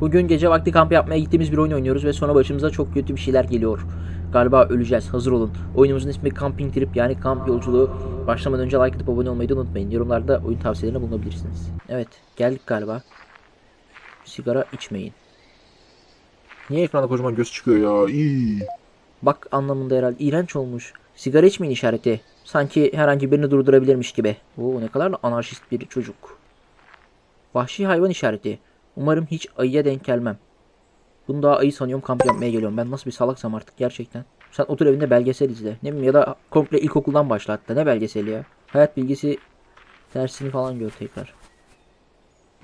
Bugün gece vakti kamp yapmaya gittiğimiz bir oyun oynuyoruz ve sonra başımıza çok kötü bir şeyler geliyor. Galiba öleceğiz. Hazır olun. Oyunumuzun ismi Camping Trip yani kamp yolculuğu. Başlamadan önce like atıp abone olmayı da unutmayın. Yorumlarda oyun tavsiyelerinde bulunabilirsiniz. Evet geldik galiba. Sigara içmeyin. Niye ekranda kocaman göz çıkıyor ya? İyi. Bak anlamında herhalde iğrenç olmuş. Sigara içmeyin işareti. Sanki herhangi birini durdurabilirmiş gibi. Oo ne kadar da anarşist bir çocuk. Vahşi hayvan işareti. Umarım hiç ayıya denk gelmem. Bunu daha ayı sanıyorum kamp yapmaya geliyorum. Ben nasıl bir salaksam artık gerçekten. Sen otur evinde belgesel izle. Ne bileyim ya da komple ilkokuldan başla hatta. Ne belgeseli ya? Hayat bilgisi dersini falan gör tekrar.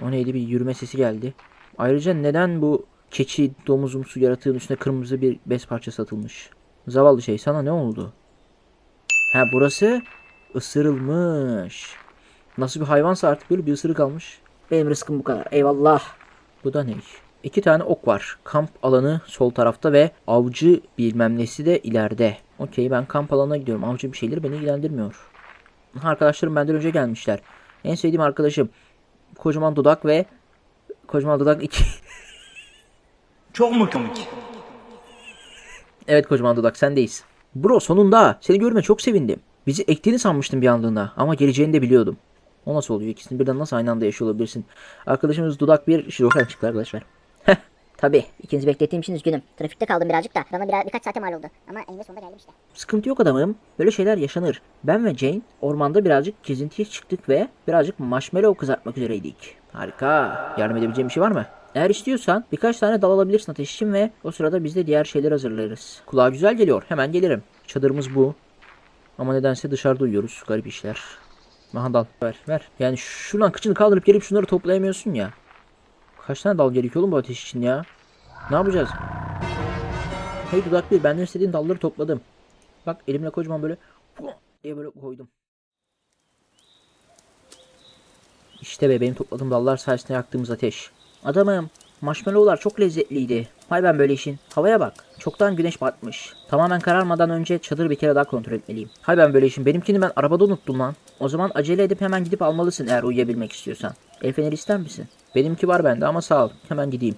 O neydi bir yürüme sesi geldi. Ayrıca neden bu keçi domuzumsu yaratığın üstüne kırmızı bir bez parçası atılmış? Zavallı şey sana ne oldu? Ha burası ısırılmış. Nasıl bir hayvansa artık böyle bir ısırık almış. Benim rızkım bu kadar. Eyvallah. Bu da ne? İki tane ok var. Kamp alanı sol tarafta ve avcı bilmem nesi de ileride. Okey ben kamp alanına gidiyorum. Avcı bir şeyleri beni ilgilendirmiyor. Arkadaşlarım benden önce gelmişler. En sevdiğim arkadaşım kocaman dudak ve kocaman dudak iki Çok mu komik? Evet kocaman dudak sendeyiz. Bro sonunda seni görme çok sevindim. Bizi ektiğini sanmıştım bir anlığına ama geleceğini de biliyordum. O nasıl oluyor? İkisini birden nasıl aynı anda yaşıyor olabilirsin? Arkadaşımız dudak bir şirokan çıktı arkadaşlar. Tabii. İkinizi beklettiğim için üzgünüm. Trafikte kaldım birazcık da. Bana biraz, birkaç saate mal oldu. Ama eninde sonunda geldim işte. Sıkıntı yok adamım. Böyle şeyler yaşanır. Ben ve Jane ormanda birazcık gezintiye çıktık ve birazcık marshmallow kızartmak üzereydik. Harika. Yardım edebileceğim bir şey var mı? Eğer istiyorsan birkaç tane dal alabilirsin ateş için ve o sırada biz de diğer şeyler hazırlarız. Kulağa güzel geliyor. Hemen gelirim. Çadırımız bu. Ama nedense dışarıda uyuyoruz. Garip işler. Aha dal. Ver ver. Yani şuradan kıçını kaldırıp gelip şunları toplayamıyorsun ya. Kaç tane dal gerekiyor oğlum bu ateş için ya? Ne yapacağız? Hey dudak bir benden istediğin dalları topladım. Bak elimle kocaman böyle diye böyle koydum. İşte be benim topladığım dallar sayesinde yaktığımız ateş. Adamım marshmallowlar çok lezzetliydi. Hay ben böyle işin. Havaya bak. Çoktan güneş batmış. Tamamen kararmadan önce çadırı bir kere daha kontrol etmeliyim. Hay ben böyle işin. Benimkini ben arabada unuttum lan. O zaman acele edip hemen gidip almalısın eğer uyuyabilmek istiyorsan. El feneri ister misin? Benimki var bende ama sağ ol. Hemen gideyim.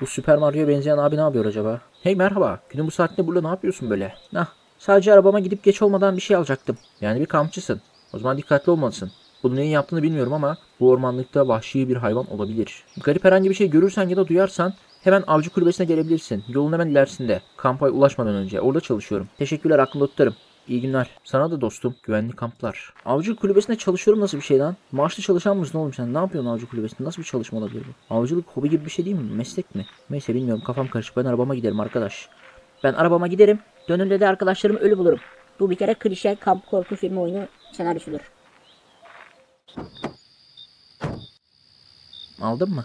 Bu Super Mario'ya benzeyen abi ne yapıyor acaba? Hey merhaba. Günün bu saatinde burada ne yapıyorsun böyle? Nah. Sadece arabama gidip geç olmadan bir şey alacaktım. Yani bir kampçısın. O zaman dikkatli olmalısın. Bunu neyin yaptığını bilmiyorum ama bu ormanlıkta vahşi bir hayvan olabilir. Garip herhangi bir şey görürsen ya da duyarsan hemen avcı kulübesine gelebilirsin. Yolun hemen ilerisinde. Kampa ulaşmadan önce. Orada çalışıyorum. Teşekkürler aklımda tutarım. İyi günler. Sana da dostum. Güvenli kamplar. Avcı kulübesinde çalışıyorum nasıl bir şey lan? Maaşlı çalışan mısın oğlum sen? Ne yapıyorsun avcı kulübesinde? Nasıl bir çalışma olabilir bu? Avcılık hobi gibi bir şey değil mi? Meslek mi? Neyse bilmiyorum kafam karışık. Ben arabama giderim arkadaş. Ben arabama giderim. Dönünde de arkadaşlarımı ölü bulurum. Bu bir kere klişe kamp korku filmi oyunu senaryosudur. Aldın mı?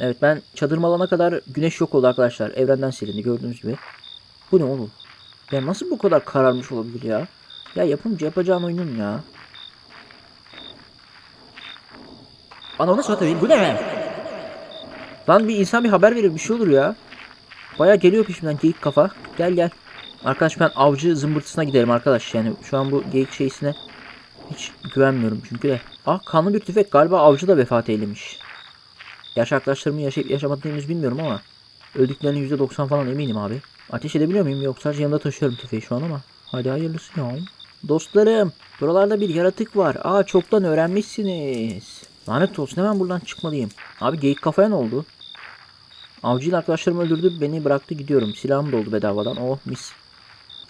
Evet ben çadırımı alana kadar güneş yok oldu arkadaşlar. Evrenden silindi gördüğünüz gibi. Bu ne oğlum? Ya nasıl bu kadar kararmış olabilir ya? Ya yapımcı yapacağın oyunun ya. Ananı satayım bu ne be? Lan bir insan bir haber verir bir şey olur ya. Baya geliyor peşimden geyik kafa. Gel gel. Arkadaş ben avcı zımbırtısına giderim arkadaş. Yani şu an bu geyik şeysine hiç güvenmiyorum çünkü de. Ah kanlı bir tüfek galiba avcı da vefat eylemiş. Gerçi arkadaşlarımın yaşayıp yaşamadığını bilmiyorum ama öldüklerinin %90 falan eminim abi. Ateş edebiliyor muyum? Yok sadece taşıyorum tüfeği şu an ama. Hadi hayırlısı ya. Dostlarım buralarda bir yaratık var. Aa çoktan öğrenmişsiniz. Lanet olsun hemen buradan çıkmalıyım. Abi geyik kafaya ne oldu? Avcıyla arkadaşlarımı öldürdü beni bıraktı gidiyorum. Silahım doldu bedavadan. Oh mis.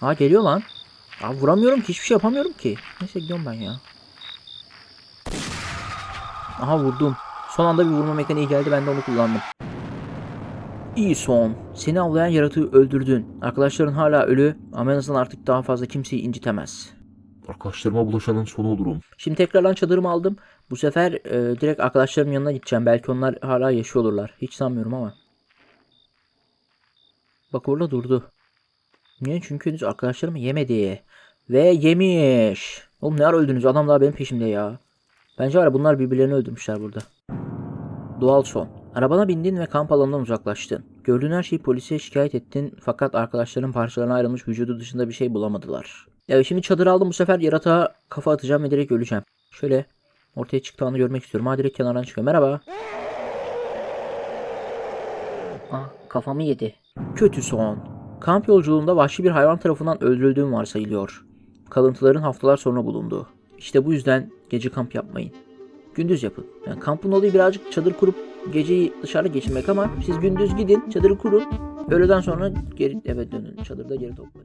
Aa geliyor lan. Aa vuramıyorum ki hiçbir şey yapamıyorum ki. Neyse gidiyorum ben ya. Aha vurdum. Son anda bir vurma mekaniği geldi ben de onu kullandım. İyi son. Seni avlayan yaratığı öldürdün. Arkadaşların hala ölü ama en azından artık daha fazla kimseyi incitemez. Arkadaşlarıma bulaşanın sonu olurum. Şimdi tekrardan çadırımı aldım. Bu sefer e, direkt arkadaşlarımın yanına gideceğim. Belki onlar hala yaşıyor olurlar. Hiç sanmıyorum ama. Bak orada durdu. Niye? Çünkü henüz arkadaşlarımı yemedi. Ve yemiş. Oğlum ne ara öldünüz? Adam daha benim peşimde ya. Bence var ya bunlar birbirlerini öldürmüşler burada. Doğal son. Arabana bindin ve kamp alanından uzaklaştın. Gördüğün her şeyi polise şikayet ettin fakat arkadaşların parçalarına ayrılmış vücudu dışında bir şey bulamadılar. Evet şimdi çadır aldım bu sefer yaratığa kafa atacağım ve direkt öleceğim. Şöyle Ortaya çıktı anı görmek istiyorum. Ha direkt kenardan çıkıyor. Merhaba. Ah kafamı yedi. Kötü son. Kamp yolculuğunda vahşi bir hayvan tarafından öldürüldüğüm varsayılıyor. Kalıntıların haftalar sonra bulundu. İşte bu yüzden gece kamp yapmayın. Gündüz yapın. Yani kampın olayı birazcık çadır kurup geceyi dışarıda geçirmek ama siz gündüz gidin çadırı kurun. Öğleden sonra geri eve dönün. Çadırda geri toplayın.